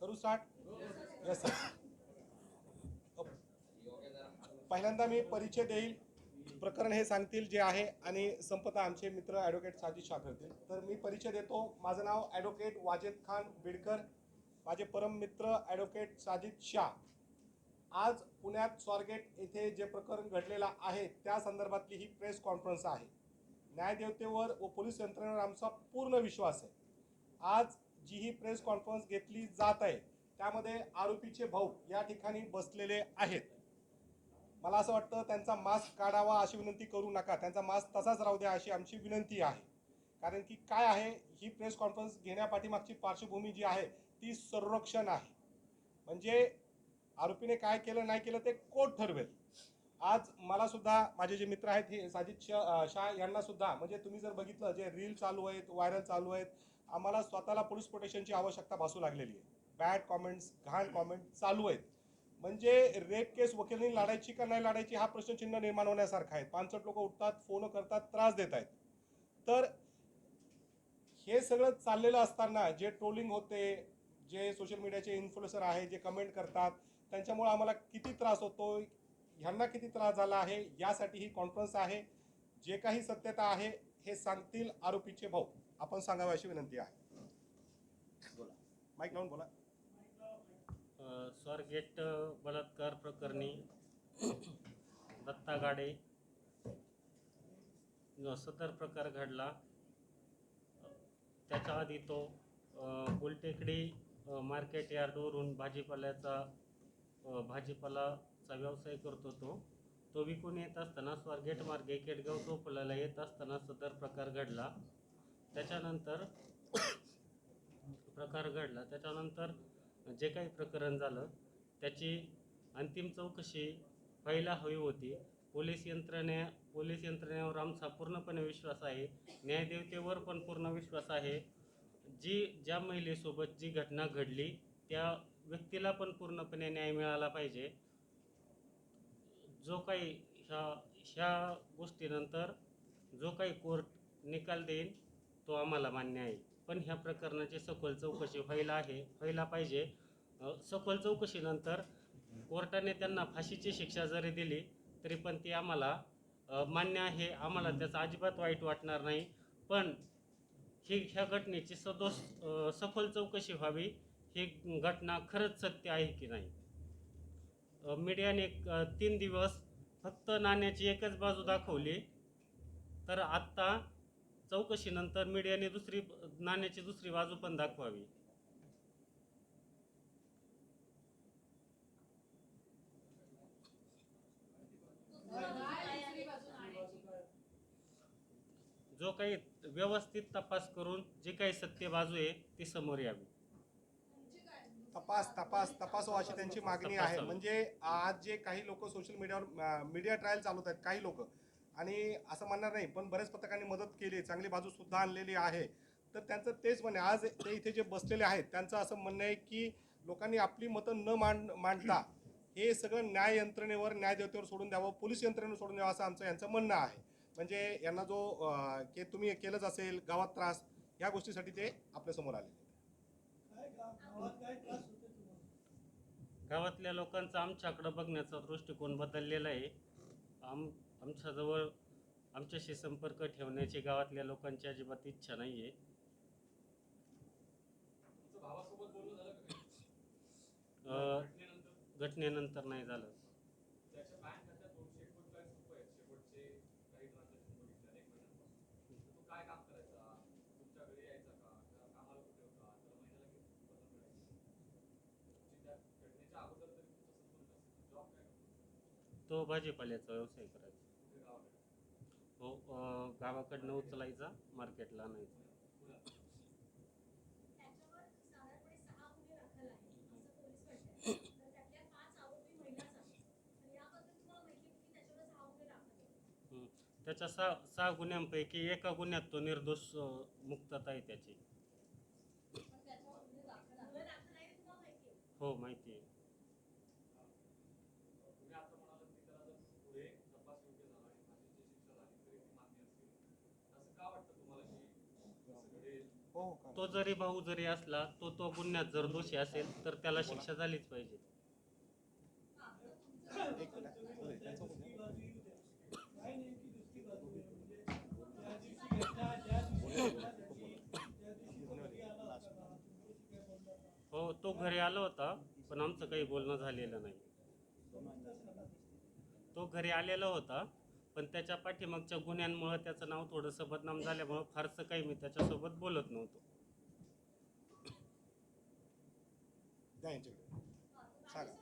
करू start yes sir पहिल्यांदा मी परिचय देईल. प्रकरण हे सांगतील जे आहे आणि संपता आमचे मित्र ॲडव्होकेट साजिद शाह करतील. तर मी परिचय देतो. माझं नाव ॲडव्होकेट वाजेद खान बिडकर. माझे परम मित्र ॲडव्होकेट साजिद शाह. आज पुण्यात स्वारगेट येथे जे प्रकरण घडलेलं आहे त्या संदर्भातली ही प्रेस कॉन्फरन्स आहे. न्यायदेवतेवर व पोलीस यंत्रणेवर आमचा पूर्ण विश्वास आहे. आज जी ही प्रेस कॉन्फरन्स घेतली जात आहे त्यामध्ये आरोपीचे भाऊ या ठिकाणी बसलेले आहेत. मला असं वाटतं त्यांचा मास्क काढावा अशी विनंती करू नका. त्यांचा मास्क तसाच राहू द्या अशी आमची विनंती आहे. कारण की काय आहे ही प्रेस कॉन्फरन्स घेण्यापाठीमागची पार्श्वभूमी जी आहे ती संरक्षण आहे. म्हणजे आरोपीने काय केलं नाही केलं ते कोर्ट ठरवेल. आज मला सुद्धा माझे जे मित्र आहेत हे साजिद शाह शाह यांना सुद्धा म्हणजे तुम्ही जर बघितलं जे रील चालू आहेत व्हायरल चालू आहेत आम्हाला स्वतःला पोलीस प्रोटेक्शनची आवश्यकता भासू लागलेली आहे. बॅड कॉमेंट्स घाण कॉमेंट चालू आहेत. म्हणजे रेप केस वकिलांनी लढायची का नाही लढायची हा प्रश्नचिन्ह निर्माण होण्यासारखा आहे. पाणसठ लोक उठतात फोन करतात त्रास देत आहेत. तर हे सगळं चाललेलं असताना जे ट्रोलिंग होते जे सोशल मीडियाचे इन्फ्लुएन्सर आहे जे कमेंट करतात त्यांच्यामुळे आम्हाला किती त्रास होतो ह्यांना किती त्रास झाला आहे यासाठी ही कॉन्फरन्स आहे. जे काही सत्यता आहे हे सांगतील आरोपीचे भाऊ. आपण सांगावे अशी विनंती आहे. बोला. माईक लावून बोला. अ, स्वारगेट बलात्कार प्रकरणी दत्ता गाडे जो सदर प्रकार घडला त्याच्या आधी तो गुलटेकडी मार्केट यार्डवरून भाजीपाल्याचा भाजीपालाचा व्यवसाय करतो तो तो विकून येत असताना स्वारगेट मार्गे केडगाव चौफुलाला येत असताना सदर प्रकार घडला. त्याच्यानंतर प्रकार घडला. त्याच्यानंतर जे काही प्रकरण झालं त्याची अंतिम चौकशी व्हायला हवी होती. पोलीस यंत्रणे पोलीस यंत्रणेवर आमचा पूर्णपणे विश्वास आहे. न्यायदेवतेवर पण पूर्ण विश्वास आहे. जी ज्या महिलेसोबत जी घटना घडली त्या व्यक्तीला पण पूर्णपणे न्याय मिळाला पाहिजे. जो काही ह्या ह्या गोष्टीनंतर जो काही कोर्ट निकाल देईल तो आम्हाला मान्य आहे. पण ह्या प्रकरणाची सखोल चौकशी व्हायला आहे व्हायला पाहिजे. सखोल चौकशीनंतर कोर्टाने त्यांना फाशीची शिक्षा जरी दिली तरी पण ती आम्हाला मान्य आहे. आम्हाला त्याचा अजिबात वाईट वाटणार नाही. पण ही ह्या घटनेची सदोष सखोल चौकशी व्हावी ही घटना खरंच सत्य आहे की नाही? मीडियाने तीन दिवस फक्त नाण्याची एकच बाजू दाखवली. तर आत्ता चौकशीनंतर मीडियाने दुसरी नाण्याची दुसरी बाजू पण दाखवावी. जो काही व्यवस्थित तपास करून जी काही सत्य बाजू आहे ती समोर यावी. तपास तपास तपासो अशी त्यांची मागणी आहे. म्हणजे आज जे काही लोक सोशल मीडियावर मीडिया ट्रायल चालवत आहेत काही लोक. आणि असं म्हणणार नाही पण बऱ्याच पत्रकारांनी मदत केली चांगली बाजू सुद्धा आणलेली आहे. तर त्यांचं तेच म्हणणे आज ते इथे जे बसलेले आहेत त्यांचं असं म्हणणं आहे की लोकांनी आपली मतं न मांड मांडता हे सगळं न्याय यंत्रणेवर न्यायदेवतेवर सोडून द्यावं पोलीस यंत्रणेवर सोडून द्यावं असं आमचं यांचं म्हणणं आहे. म्हणजे यांना जो अं, की तुम्ही केलंच असेल गावात त्रास या गोष्टीसाठी ते आपल्यासमोर आले. गावातल्या लोकांचा आमच्याकडं बघण्याचा दृष्टिकोन बदललेला आहे. आम आमच्याजवळ आमच्याशी संपर्क ठेवण्याची गावातल्या लोकांची अजिबात इच्छा नाही आहे घटनेनंतर नाही झालं त्याच्या बँक खात्यात दोनशे एकोणचाळीस रुपये आहेत शेवटचे काही ट्रान्झॅक्शन बघितले एक महिन्यापासून तर तो काय काम करायचा तुमच्या घरी यायचा का का कामाला कुठे होता त्याला महिन्याला किती पगार मिळायचा तुमची त्या घटनेच्या अगोदर तरी तुमचा संबंध असेल जॉब काय करतो तो भाजीपाल्याचा व्यवसाय करायचा. हो गावाकडनं उचलायचा मार्केटला आणायचा. त्याच्या सहा सहा गुन्ह्यांपैकी एका गुन्ह्यात तो निर्दोष मुक्तता आहे त्याची हो माहिती आहे तुम्ही आता म्हणालात की त्याला जर पुढे तपास योग्य झाला आणि फाशीची शिक्षा झाली तरी ती मान्य असेल असं का वाटतं तुम्हाला की असं घडेल हो हो काय हो तो जरी भाऊ जरी असला तो तो गुन्ह्यात जर दोषी असेल तर त्याला शिक्षा झालीच पाहिजे. हो तो घरी आला होता पण आमचं काही बोलणं झालेलं नाही. तो घरी आलेला होता पण त्याच्या पाठीमागच्या गुन्ह्यांमुळं त्याचं नाव थोडंसं बदनाम झाल्यामुळं फारसं काही मी त्याच्यासोबत बोलत नव्हतो. द्या यांच्याकडे. सांगा.